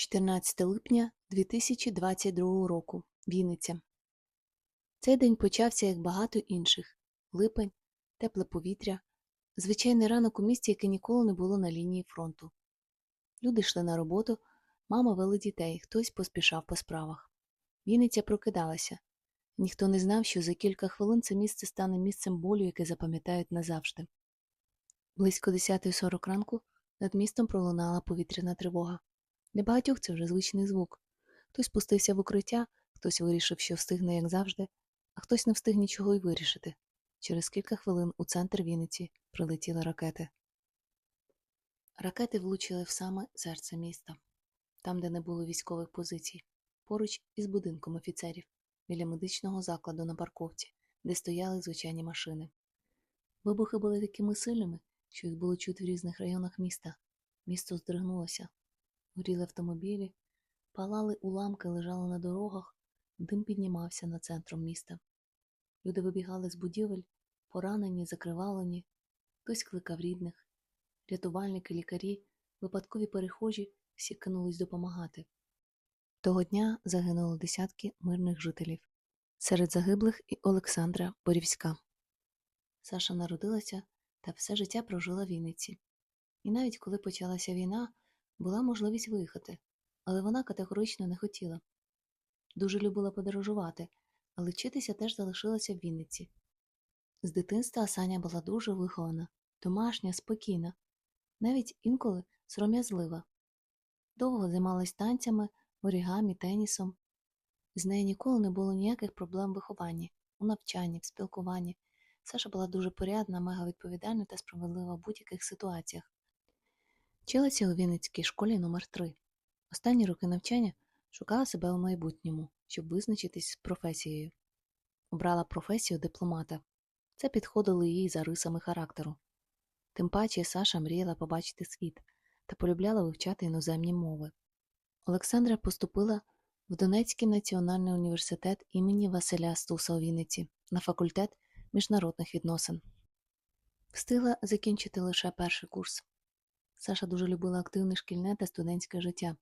14 липня 2022 року. Вінниця. Цей день почався як багато інших. Липень, тепле повітря, звичайний ранок у місті, яке ніколи не було на лінії фронту. Люди йшли на роботу, мама вели дітей, хтось поспішав по справах. Вінниця прокидалася. Ніхто не знав, що за кілька хвилин це місце стане місцем болю, яке запам'ятають назавжди. Близько 10.40 ранку над містом пролунала повітряна тривога. Для багатьох це вже звичний звук. Хтось спустився в укриття, хтось вирішив, що встигне, як завжди, а хтось не встиг нічого й вирішити. Через кілька хвилин у центр Вінниці прилетіли ракети. Ракети влучили в саме серце міста, там, де не було військових позицій, поруч із будинком офіцерів, біля медичного закладу на парковці, де стояли звичайні машини. Вибухи були такими сильними, що їх було чути в різних районах міста. Місто здригнулося. Горіли автомобілі, палали уламки, лежали на дорогах, дим піднімався над центром міста. Люди вибігали з будівель, поранені, закривавлені, хтось кликав рідних. Рятувальники, лікарі, випадкові перехожі всі кинулись допомагати. Того дня загинуло десятки мирних жителів. Серед загиблих і Олександра Борівська. Саша народилася та все життя прожила в Вінниці. І навіть коли почалася війна, була можливість виїхати, але вона категорично не хотіла. Дуже любила подорожувати, але вчитися теж залишилася в Вінниці. З дитинства Саня була дуже вихована, домашня, спокійна, навіть інколи сором'язлива. Довго займалась танцями, орігамі, тенісом. З нею ніколи не було ніяких проблем в вихованні, у навчанні, в спілкуванні. Саша була дуже порядна, мега відповідальна та справедлива в будь-яких ситуаціях. Вчилася у Вінницькій школі номер 3 Останні роки навчання шукала себе у майбутньому, щоб визначитись з професією. Обрала професію дипломата. Це підходило їй за рисами характеру. Тим паче Саша мріяла побачити світ та полюбляла вивчати іноземні мови. Олександра поступила в Донецький національний університет імені Василя Стуса у Вінниці на факультет міжнародних відносин. Встигла закінчити лише перший курс. Саша дуже любила активне шкільне та студентське життя,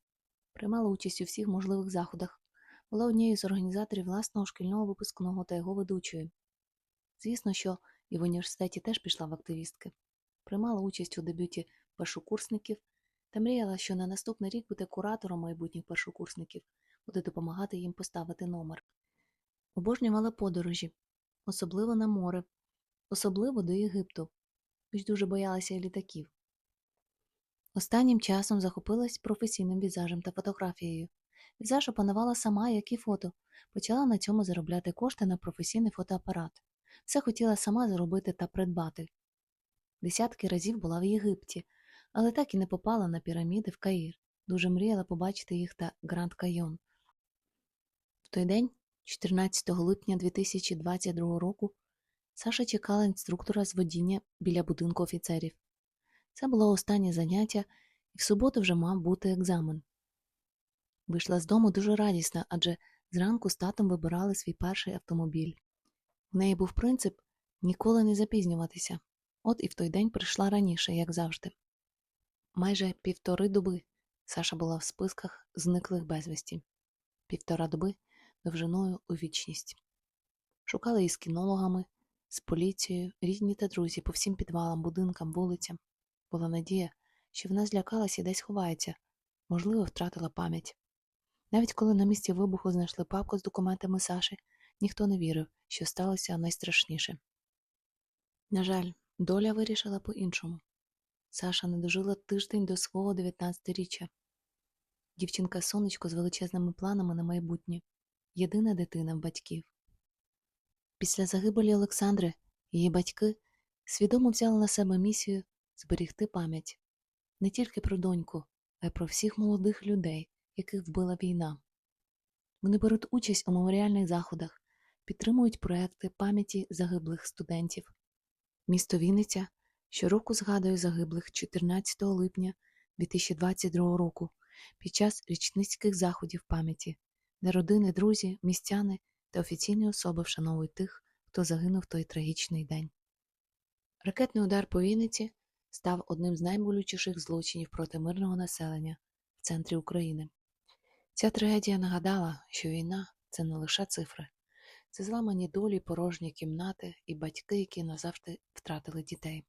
приймала участь у всіх можливих заходах, була однією з організаторів власного шкільного випускного та його ведучою. Звісно, що і в університеті теж пішла в активістки, приймала участь у дебюті першокурсників та мріяла, що на наступний рік буде куратором майбутніх першокурсників, буде допомагати їм поставити номер. Обожнювала подорожі, особливо на море, особливо до Єгипту, хоч дуже боялася і літаків. Останнім часом захопилась професійним візажем та фотографією. Візаж опанувала сама, як і фото, почала на цьому заробляти кошти на професійний фотоапарат. Все хотіла сама заробити та придбати. Десятки разів була в Єгипті, але так і не попала на піраміди в Каїр. Дуже мріяла побачити їх та Гранд Кайон. В той день, 14 липня 2022 року, Саша чекала інструктора з водіння біля будинку офіцерів. Це було останнє заняття, і в суботу вже мав бути екзамен. Вийшла з дому дуже радісна, адже зранку з татом вибирали свій перший автомобіль. В неї був принцип ніколи не запізнюватися. От і в той день прийшла раніше, як завжди. Майже півтори доби Саша була в списках зниклих безвісті, півтора доби довжиною у вічність. Шукали її з кінологами, з поліцією, рідні та друзі по всім підвалам, будинкам, вулицям. Була надія, що вона злякалась і десь ховається, можливо, втратила пам'ять. Навіть коли на місці вибуху знайшли папку з документами Саші, ніхто не вірив, що сталося найстрашніше. На жаль, доля вирішила по-іншому. Саша не дожила тиждень до свого 19-річчя. Дівчинка сонечко з величезними планами на майбутнє, єдина дитина в батьків. Після загибелі Олександри її батьки свідомо взяли на себе місію зберігти пам'ять не тільки про доньку, а й про всіх молодих людей, яких вбила війна. Вони беруть участь у меморіальних заходах, підтримують проекти пам'яті загиблих студентів. Місто Вінниця щороку згадує загиблих 14 липня 2022 року під час річницьких заходів пам'яті, де родини, друзі, містяни та офіційні особи вшановують тих, хто загинув той трагічний день. Ракетний удар по Вінниці став одним з найболючіших злочинів проти мирного населення в центрі України. Ця трагедія нагадала, що війна це не лише цифри, це зламані долі, порожні кімнати і батьки, які назавжди втратили дітей.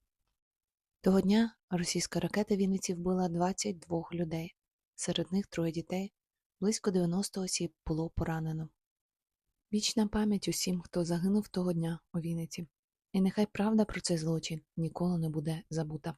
Того дня російська ракета Вінниці вбила 22 людей, серед них троє дітей, близько 90 осіб було поранено. Вічна пам'ять усім, хто загинув того дня у Вінниці. І нехай правда про цей злочин ніколи не буде забута.